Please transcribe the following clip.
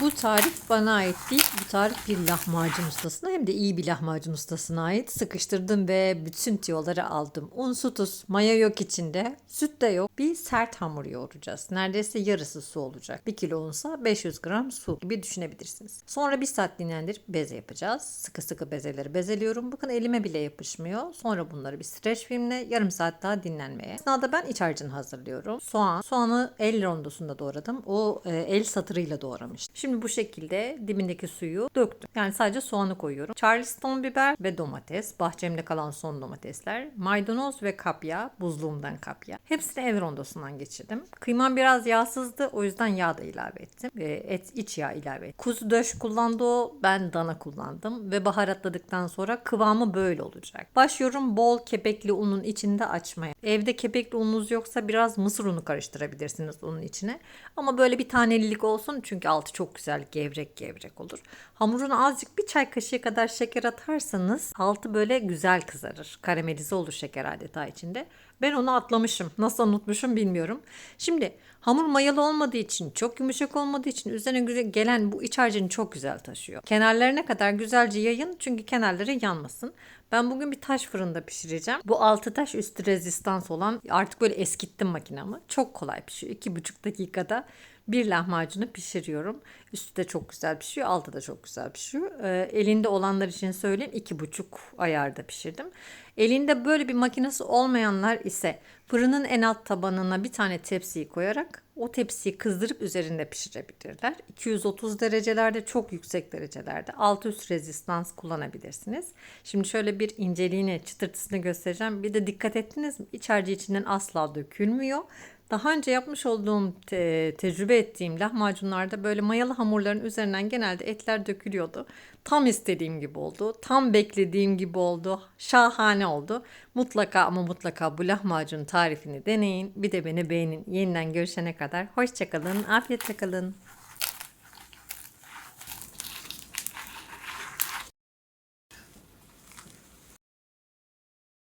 Bu tarif bana ait değil. Bu tarif bir lahmacun ustasına hem de iyi bir lahmacun ustasına ait. Sıkıştırdım ve bütün tiyoları aldım. Un, su, tuz, maya yok içinde. Süt de yok. Bir sert hamur yoğuracağız. Neredeyse yarısı su olacak. 1 kilo unsa 500 gram su gibi düşünebilirsiniz. Sonra bir saat dinlendirip beze yapacağız. Sıkı sıkı bezeleri bezeliyorum. Bakın elime bile yapışmıyor. Sonra bunları bir streç filmle yarım saat daha dinlenmeye. Esnada ben iç harcını hazırlıyorum. Soğan. Soğanı el rondosunda doğradım. O e, el satırıyla doğramıştım. Şimdi bu şekilde dibindeki suyu döktüm. Yani sadece soğanı koyuyorum. Charleston biber ve domates. Bahçemde kalan son domatesler. Maydanoz ve kapya. Buzluğumdan kapya. Hepsini ev rondosundan geçirdim. Kıymam biraz yağsızdı. O yüzden yağ da ilave ettim. Ve et iç yağ ilave ettim. Kuzu döş kullandı o. Ben dana kullandım. Ve baharatladıktan sonra kıvamı böyle olacak. Başlıyorum bol kepekli unun içinde açmaya. Evde kepekli ununuz yoksa biraz mısır unu karıştırabilirsiniz unun içine. Ama böyle bir tanelilik olsun çünkü altı çok güzel gevrek gevrek olur. Hamuruna azıcık bir çay kaşığı kadar şeker atarsanız altı böyle güzel kızarır. Karamelize olur şeker adeta içinde. Ben onu atlamışım. Nasıl unutmuşum bilmiyorum. Şimdi hamur mayalı olmadığı için, çok yumuşak olmadığı için üzerine gelen bu iç harcını çok güzel taşıyor. Kenarlarına kadar güzelce yayın çünkü kenarları yanmasın. Ben bugün bir taş fırında pişireceğim. Bu altı taş üstü rezistans olan artık böyle eskittim makinamı. Çok kolay pişiyor. 2,5 dakikada bir lahmacunu pişiriyorum. Üstü de çok güzel pişiyor. Altı da çok güzel pişiyor. Ee, elinde olanlar için söyleyeyim. iki buçuk ayarda pişirdim. Elinde böyle bir makinesi olmayanlar ise fırının en alt tabanına bir tane tepsiyi koyarak o tepsiyi kızdırıp üzerinde pişirebilirler. 230 derecelerde çok yüksek derecelerde alt üst rezistans kullanabilirsiniz. Şimdi şöyle bir inceliğini, çıtırtısını göstereceğim. Bir de dikkat ettiniz mi? İç harcı içinden asla dökülmüyor. Daha önce yapmış olduğum, te- tecrübe ettiğim lahmacunlarda böyle mayalı hamurların üzerinden genelde etler dökülüyordu. Tam istediğim gibi oldu. Tam beklediğim gibi oldu. Şahane oldu. Mutlaka ama mutlaka bu lahmacun tarifini deneyin. Bir de beni beğenin. Yeniden görüşene kadar hoşçakalın. Afiyetle kalın.